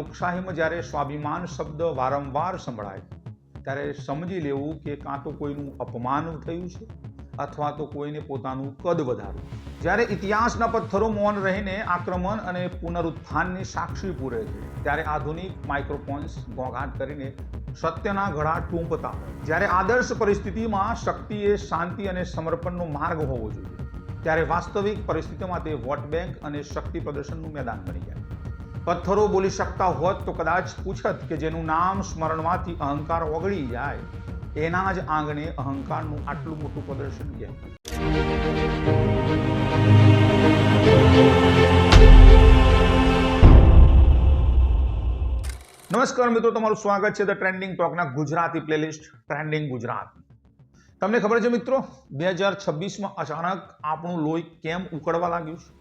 લોકશાહીમાં જ્યારે સ્વાભિમાન શબ્દ વારંવાર સંભળાય, ત્યારે સમજી લેવું કે કાં તો કોઈનું અપમાન થયું છે અથવા તો કોઈને પોતાનું કદ વધારવું. જ્યારે ઇતિહાસના પથ્થરો મૌન રહીને આક્રમણ અને પુનરુત્થાનની સાક્ષી પૂરે છે, ત્યારે આધુનિક માઇક્રોફોન્સ ઘોંઘાટ કરીને સત્યના ઘડા ટૂંપતા જ્યારે આદર્શ પરિસ્થિતિમાં શક્તિ એ શાંતિ અને સમર્પણનો માર્ગ હોવો જોઈએ, ત્યારે વાસ્તવિક પરિસ્થિતિમાં તે વોટ બેંક અને શક્તિ પ્રદર્શનનું મેદાન બની જાય. પથ્થરો બોલી શકતા હોત તો કદાચ પૂછત કે જેનું નામ સ્મરણમાંથી અહંકાર ઓગળી જાય, એના જ આંગણે અહંકારનું આટલું મોટું પ્રદર્શન કેમ નમસ્કાર મિત્રો, તમારું સ્વાગત છે ધ ટ્રેન્ડિંગ ટોકના ગુજરાતી પ્લેલિસ્ટ ટ્રેન્ડિંગ ગુજરાત. તમને ખબર છે મિત્રો, બે હજાર છવ્વીસમાં અચાનક આપણું લોહી કેમ ઉકળવા લાગ્યું છે?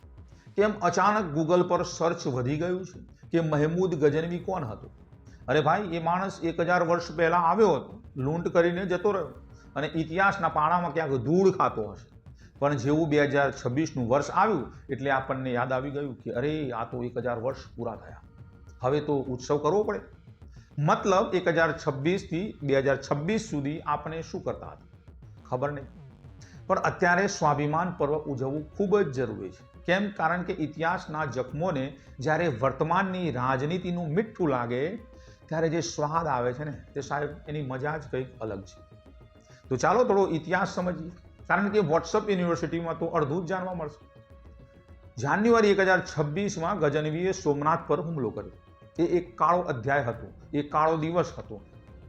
કેમ અચાનક ગૂગલ પર સર્ચ વધી ગયું છે કે મહેમૂદ ગજનવી કોણ હતો? અરે ભાઈ, એ માણસ એક હજાર વર્ષ પહેલાં આવ્યો હતો, લૂંટ કરીને જતો રહ્યો અને ઇતિહાસના પાણામાં ક્યાંક ધૂળ ખાતો હશે. પણ જેવું બે હજાર છવ્વીસનું વર્ષ આવ્યું એટલે આપણને યાદ આવી ગયું કે અરે, આ તો એક હજાર વર્ષ પૂરા થયા. હવે તો ઉત્સવ કરવો પડે. મતલબ એક હજાર છવ્વીસથી બે હજાર છવ્વીસ સુધી આપણે શું કરતા હતા? ખબર નહીં. પણ અત્યારે સ્વાભિમાન પર્વ ઉજવવું ખૂબ જ જરૂરી છે. કેમ? કારણ કે ઇતિહાસના જખમોને જ્યારે વર્તમાનની રાજનીતિનું મીઠું લાગે, ત્યારે જે સ્વાદ આવે છે ને, તે સાહેબ એની મજા જ કંઈક અલગ છે. તો ચાલો થોડો ઇતિહાસ સમજીએ. કારણ કે વોટ્સઅપ યુનિવર્સિટીમાં તો અડધું જ જાણવા મળશે. જાન્યુઆરી એક હજાર છવ્વીસમાં ગજનવીએ સોમનાથ પર હુમલો કર્યો. એ એક કાળો અધ્યાય હતો. એ કાળો દિવસ હતો.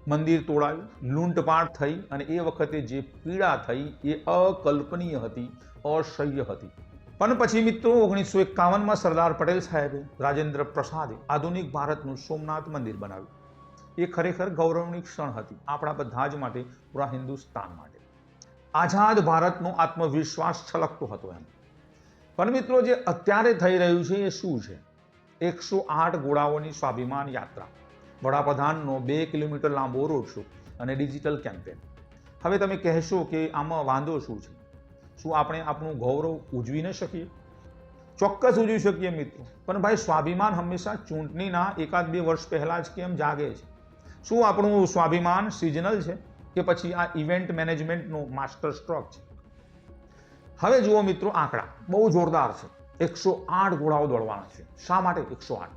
મંદિર તોડાયું, લૂંટપાટ થઈ અને એ વખતે જે પીડા થઈ એ અકલ્પનીય હતી, અસહ્ય હતી. પણ પછી મિત્રો ઓગણીસો એકાવનમાં સરદાર પટેલ સાહેબે રાજેન્દ્ર પ્રસાદે આધુનિક ભારતનું સોમનાથ મંદિર બનાવ્યું. એ ખરેખર ગૌરવની ક્ષણ હતી આપણા બધા જ માટે, પૂરા હિન્દુસ્તાન માટે. આઝાદ ભારતનો આત્મવિશ્વાસ છલકતો હતો એમ. પણ મિત્રો જે અત્યારે થઈ રહ્યું છે એ શું છે? એકસો આઠ ગોળાઓની સ્વાભિમાન યાત્રા. વડાપ્રધાનનો બે કિલોમીટર લાંબો રોડ શો અને ડિજિટલ કેમ્પેન. હવે તમે કહેશો કે આમાં વાંધો શું છે? શું આપણે આપણું ગૌરવ ઉજવી ન શકીએ? ચોક્કસ ઉજવી શકીએ મિત્રો. પણ ભાઈ સ્વાભિમાન હંમેશા ચૂંટણીના એકાદ બે વર્ષ પહેલાં જ કેમ જાગે છે? શું આપણું સ્વાભિમાન સિઝનલ છે કે પછી આ ઇવેન્ટ મેનેજમેન્ટનો માસ્ટર સ્ટ્રોક છે? હવે જુઓ મિત્રો આંકડા. બહુ જોરદાર છે. એકસો આઠ ઘોડાઓ દોડવાના છે. શા માટે એકસો આઠ?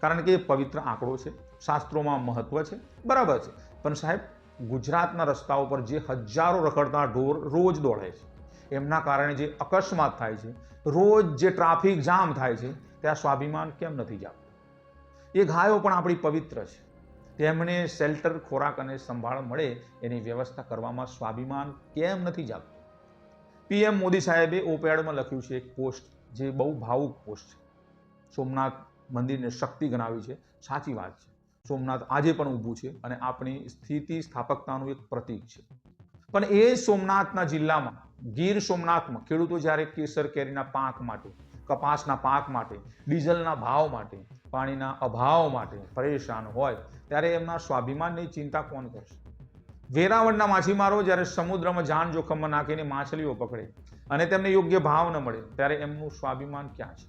કારણ કે એ પવિત્ર આંકડો છે. શાસ્ત્રોમાં મહત્વ છે. બરાબર છે. પણ સાહેબ, ગુજરાતના રસ્તાઓ પર જે હજારો રખડતા ઢોર રોજ દોડે છે. એમના કારણે જે અકસ્માત થાય છે, રોજ જે ટ્રાફિક જામ થાય છે ત્યાં સ્વાભિમાન કેમ નથી જાગતું? એ ગાયો પણ આપણી પવિત્ર છે. તેમને શેલ્ટર ખોરાક અને સંભાળ મળે એની વ્યવસ્થા કરવામાં સ્વાભિમાન કેમ નથી જાગતું? પીએમ મોદી સાહેબે ઓપેડમાં લખ્યું છે એક પોસ્ટ, જે બહુ ભાવુક પોસ્ટ છે. સોમનાથ મંદિરને શક્તિ ગણાવી છે. સાચી વાત છે. સોમનાથ આજે પણ ઊભું છે અને આપણી સ્થિતિ સ્થાપકતાનું એક પ્રતીક છે. પણ એ સોમનાથના જિલ્લામાં, ગીર સોમનાથમાં ખેડૂતો જ્યારે કેસર કેરીના પાક માટે, કપાસના પાક માટે, ડીઝલના ભાવ માટે, પાણીના અભાવ માટે પરેશાન હોય, ત્યારે એમના સ્વાભિમાનની ચિંતા કોણ કરશે? વેરાવળના માછીમારો જ્યારે સમુદ્રમાં જાન જોખમમાં નાખીને માછલીઓ પકડે અને તેમને યોગ્ય ભાવ ન મળે, ત્યારે એમનું સ્વાભિમાન ક્યાં છે?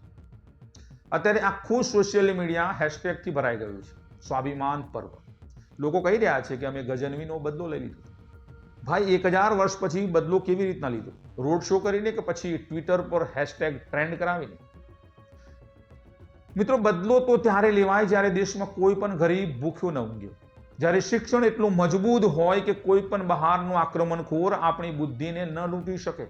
અત્યારે આખું સોશિયલ મીડિયા હેશટેગથી ભરાઈ ગયું છે. સ્વાભિમાન પર્વ. લોકો કહી રહ્યા છે કે અમે ગજનવીનો બદલો લઈ લીધો. ભાઈ, એક હજાર વર્ષ પછી બદલો કેવી રીતના લીધો? રોડ શો કરીને કે પછી ટ્વિટર પર હેશટેગ ટ્રેન્ડ કરાવીને? મિત્રો, બદલો તો ત્યારે લેવાય જ્યારે દેશમાં કોઈ પણ ગરીબ ભૂખ્યો ન ઊંઘ્યો જ્યારે શિક્ષણ એટલું મજબૂત હોય કે કોઈ પણ બહારનું આક્રમણખોર આપણી બુદ્ધિને ન લૂંટી શકે.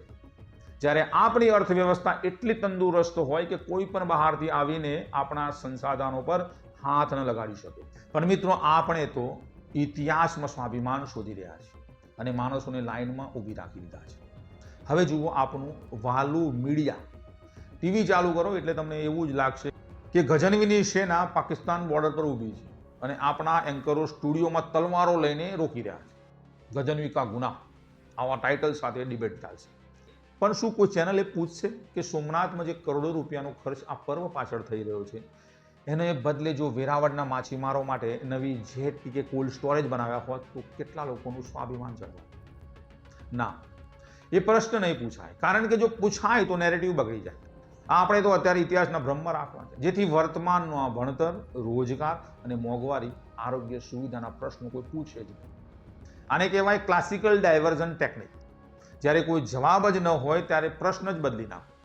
જ્યારે આપણી અર્થવ્યવસ્થા એટલી તંદુરસ્ત હોય કે કોઈ પણ બહારથી આવીને આપણા સંસાધનો પર હાથ ન લગાડી શકે. પણ મિત્રો, આપણે તો ઇતિહાસમાં સ્વાભિમાન શોધી રહ્યા છીએ. અને માણસોને લાઇનમાં ઊભી રાખી દીધા છે. હવે જુઓ આપણું વાલુ મીડિયા. ટીવી ચાલુ કરો એટલે તમને એવું જ લાગશે કે ગજનવીની સેના પાકિસ્તાન બોર્ડર પર ઊભી છે અને આપણા એન્કરો સ્ટુડિયોમાં તલવારો લઈને રોકી રહ્યા છે. ગજનવી કા ગુના? આવા ટાઇટલ સાથે ડિબેટ ચાલશે. પણ શું કોઈ ચેનલ પૂછશે કે સોમનાથમાં જે કરોડો રૂપિયાનો ખર્ચ આ પર્વ પાછળ થઈ રહ્યો છે? એને બદલે જો વેરાવળના માછીમારો માટે નવી જેટ કે કોલ્ડ સ્ટોરેજ બનાવ્યા હોત, તો કેટલા લોકોનું સ્વાભિમાન ચડવા ના. એ પ્રશ્ન નહીં પૂછાય. કારણ કે જો પૂછાય તો નેરેટિવ બગડી જાય. આપણે તો અત્યારે ઇતિહાસના ભ્રમમાં રાખવાના છે. જેથી આ ભણતર, રોજગાર અને મોંઘવારી આરોગ્ય સુવિધાના પ્રશ્નો કોઈ પૂછે જ નહીં. આને કહેવાય ક્લાસિકલ ડાયવર્ઝન ટેકનિક જ્યારે કોઈ જવાબ જ ન હોય, ત્યારે પ્રશ્ન જ બદલી નાખો.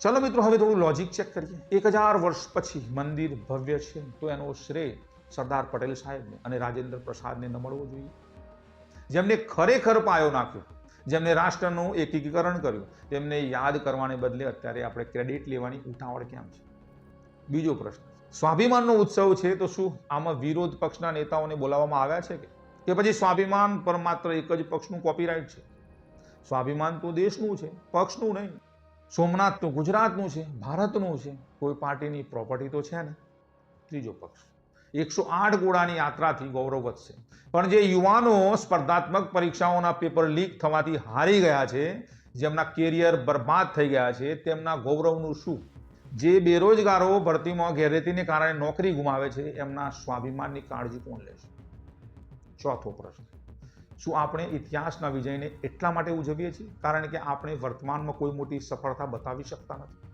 ચલો મિત્રો, હવે થોડું લોજિક ચેક કરીએ. એક હજાર વર્ષ પછી મંદિર ભવ્ય છે, તો એનો શ્રેય સરદાર પટેલ સાહેબને અને રાજેન્દ્ર પ્રસાદને ન મળવો જોઈએ. જેમને ખરેખર પાયો નાખ્યો, જેમને રાષ્ટ્રનું એકીકરણ કર્યું, તેમને યાદ કરવાને બદલે અત્યારે આપણે ક્રેડિટ લેવાની ઉતાવળ કેમ છે? બીજો પ્રશ્ન, સ્વાભિમાનનો ઉત્સવ છે તો શું આમાં વિરોધ પક્ષના નેતાઓને બોલાવવામાં આવ્યા છે કે? કે પછી સ્વાભિમાન પર માત્ર એક જ પક્ષનું કોપીરાઇટ છે? સ્વાભિમાન તો દેશનું છે, પક્ષનું નહીં. સોમનાથ તો ગુજરાતનું છે, ભારતનું છે. કોઈ પાર્ટીની પ્રોપર્ટી તો છે ને. ત્રીજો પક્ષ. એકસો આઠ ગોળાની યાત્રાથી ગૌરવ વધશે. પણ જે યુવાનો સ્પર્ધાત્મક પરીક્ષાઓના પેપર લીક થવાથી હારી ગયા છે, જેમના કેરિયર બરબાદ થઈ ગયા છે, તેમના ગૌરવનું શું? જે બેરોજગારો ભરતીમાં ગેરરીતિને કારણે નોકરી ગુમાવે છે, એમના સ્વાભિમાનની કાળજી કોણ લેશે? ચોથો પ્રશ્ન. શું આપણે ઇતિહાસના વિજયને એટલા માટે ઉજવીએ છીએ? કારણ કે આપણે વર્તમાનમાં કોઈ મોટી સફળતા બતાવી શકતા નથી.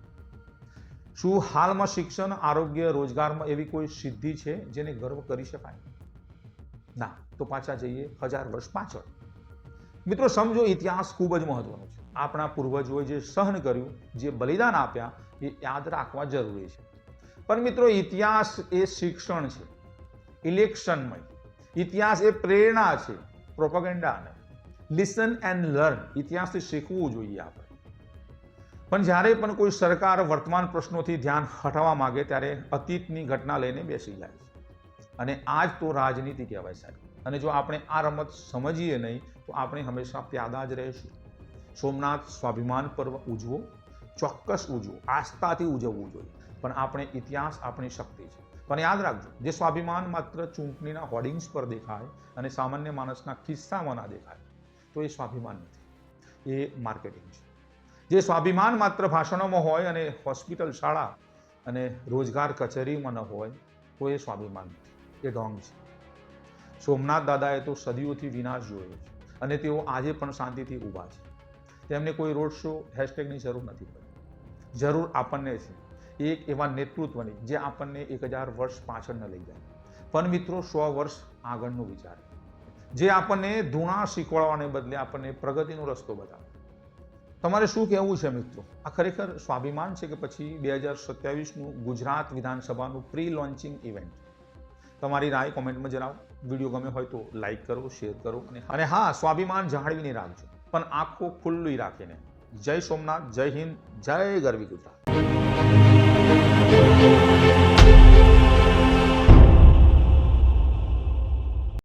શું હાલમાં શિક્ષણ, આરોગ્ય, રોજગારમાં એવી કોઈ સિદ્ધિ છે જેને ગર્વ કરી શકાય? ના, તો પાછા જઈએ હજાર વર્ષ પાછળ. મિત્રો, સમજો, ઇતિહાસ ખૂબ જ મહત્વનો છે. આપણા પૂર્વજોએ જે સહન કર્યું, જે બલિદાન આપ્યા, એ યાદ રાખવા જરૂરી છે. પણ મિત્રો, ઇતિહાસ એ શિક્ષણ છે. ઇલેક્શનમય. ઇતિહાસ એ પ્રેરણા છે. પ્રોપગેન્ડા નહીં લિસન એન્ડ લર્ન ઇતિહાસથી શીખવું જોઈએ આપણે. પણ જ્યારે પણ કોઈ સરકાર વર્તમાન પ્રશ્નોથી ધ્યાન હટાવવા માંગે ત્યારે અતીતની ઘટના લઈને બેસી જાય છે. અને આ જ તો રાજનીતિ કહેવાય સાહેબ. અને જો આપણે આ રમત સમજીએ નહીં, તો આપણે હંમેશા પ્યાદા જ રહીશું. સોમનાથ સ્વાભિમાન પર્વ ઉજવો, ચોક્કસ ઉજવો, આસ્થાથી ઉજવવું જોઈએ. પણ આપણે ઇતિહાસ આપણી શક્તિ છે. પણ યાદ રાખજો, જે સ્વાભિમાન માત્ર ચૂંટણીના હોર્ડિંગ્સ પર દેખાય અને સામાન્ય માણસના કિસ્સામાં ના દેખાય, તો એ સ્વાભિમાન નથી. એ માર્કેટિંગ છે. જે સ્વાભિમાન માત્ર ભાષણોમાં હોય અને હોસ્પિટલ શાળા અને રોજગાર કચેરીમાં ન હોય, તો એ સ્વાભિમાન નથી. એ ઢોંગ છે. સોમનાથ દાદાએ તો સદીઓથી વિનાશ જોયો છે અને તેઓ આજે પણ શાંતિથી ઊભા છે. તેમને કોઈ રોડ શો, હેશટેગની જરૂર નથી પડી જરૂર આપણને છે. એક એવા નેતૃત્વની જે આપણને એક હજાર વર્ષ પાછળ ન લઈ જાય. પણ મિત્રો, સો વર્ષ આગળનો વિચાર. જે આપણને ધૂણા શીખવાડવાને બદલે આપણને પ્રગતિનો રસ્તો બતાવે. તમારે શું કહેવું છે મિત્રો? આ ખરેખર સ્વાભિમાન છે કે પછી બે હજાર સત્યાવીસનું ગુજરાત વિધાનસભાનું પ્રી લોન્ચિંગ ઇવેન્ટ તમારી રાય કોમેન્ટમાં જણાવો. વીડિયો ગમે હોય તો લાઇક કરો શેર કરો અને અને હા, સ્વાભિમાન જાળવીને રાખજો. પણ આંખો ખુલ્લી રાખીને. જય સોમનાથ, જય હિન્દ, જય ગરવી ગુજરાત. Thank you.